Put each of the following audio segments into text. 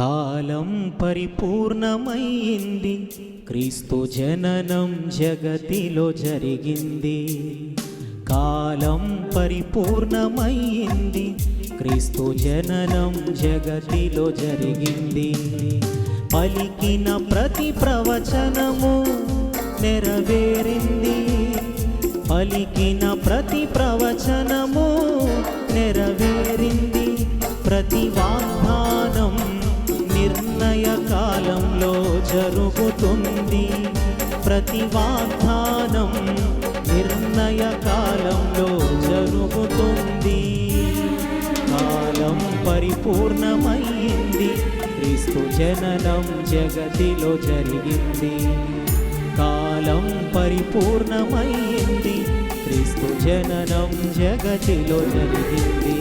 కాలం పరిపూర్ణమైంది. క్రీస్తు జననం జగతిలో జరిగింది. కాలం పరిపూర్ణమైంది. క్రీస్తు జననం జగతిలో జరిగింది. పలికిన ప్రతి ప్రవచనము నెరవేరింది. పలికిన ప్రతి ప్రవచనము నెరవేరింది. ప్రతి వాగ్దానం జరుగుతుంది ప్రతి వాగ్దానం నిర్ణయ కాలంలో జరుగుతుంది కాలం పరిపూర్ణమైంది. క్రీస్తు జననం జగతిలో జరిగింది. కాలం పరిపూర్ణమైంది. క్రీస్తు జననం జగతిలో జరిగింది.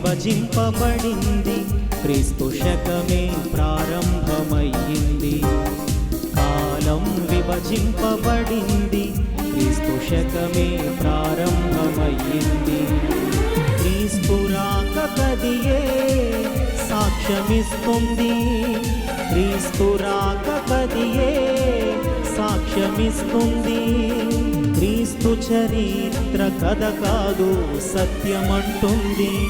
విభజింపబడింది. క్రీస్తు శకమే ప్రారంభమయ్యింది. కాలం విభజింపబడింది. క్రీస్తు శకమే ప్రారంభమయ్యింది. క్రీస్తు రాక కదియే సాక్ష్యమిస్తుంది. క్రీస్తు రాక కదియే సాక్ష్యమిస్తుంది. క్రీస్తు చరిత్ర కథ కాదు సత్యమంటుంది.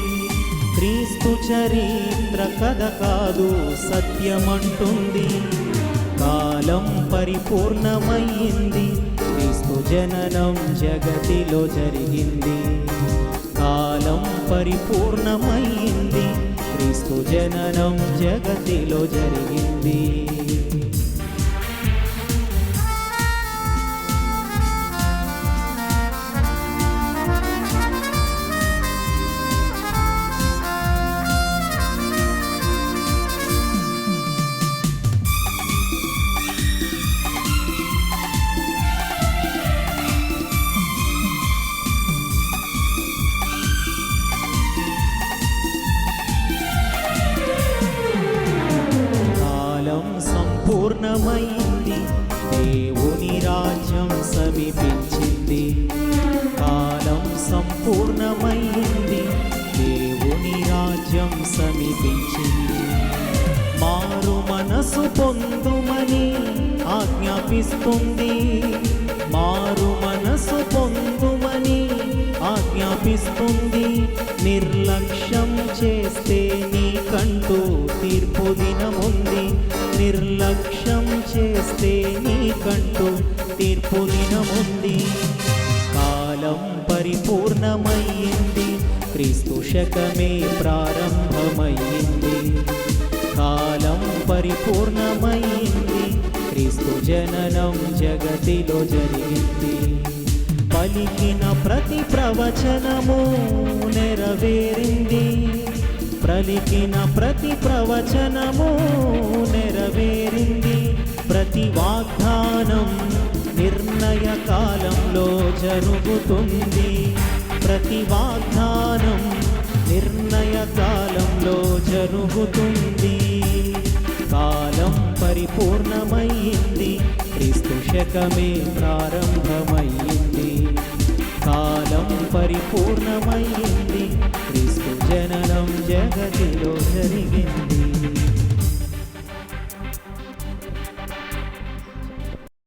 క్రీస్తు చరిత్ర కథ కాదు సత్యమంటుంది. కాలం పరిపూర్ణమైంది క్రీస్తు జననం జగతిలో జరిగింది. కాలం పరిపూర్ణమైంది క్రీస్తు జననం జగతిలో జరిగింది. పూర్ణమైంది. దేవుని రాజ్యం సమీపించింది. కాలం సంపూర్ణమైంది. దేవుని రాజ్యం సమీపించింది. మారు మనసు పొందుమని ఆజ్ఞాపిస్తుంది. మారు మనసు పొందుమని ఆజ్ఞాపిస్తుంది. నిర్లక్ష్య నిర్లక్ష్యం చేస్తే నీకంటూ తీర్పు దినముంది. కాలం పరిపూర్ణమయ్యింది. క్రీస్తు శకమే ప్రారంభమయ్యింది. కాలం పరిపూర్ణమయ్యింది. క్రీస్తు జననం జగతిలో జరిగింది. పలికిన ప్రతి ప్రవచనము నెరవేరింది పలికిన ప్రతి ప్రవచనము నెరవేరింది. ప్రతి వాగ్దానం నిర్ణయ కాలంలో జరుగుతుంది. ప్రతి వాగ్దానం నిర్ణయ కాలంలో జరుగుతుంది. కాలం పరిపూర్ణమైంది క్రీస్తు శకమే ప్రారంభమైంది కాలం పరిపూర్ణమైంది జగతిలో జరిగింది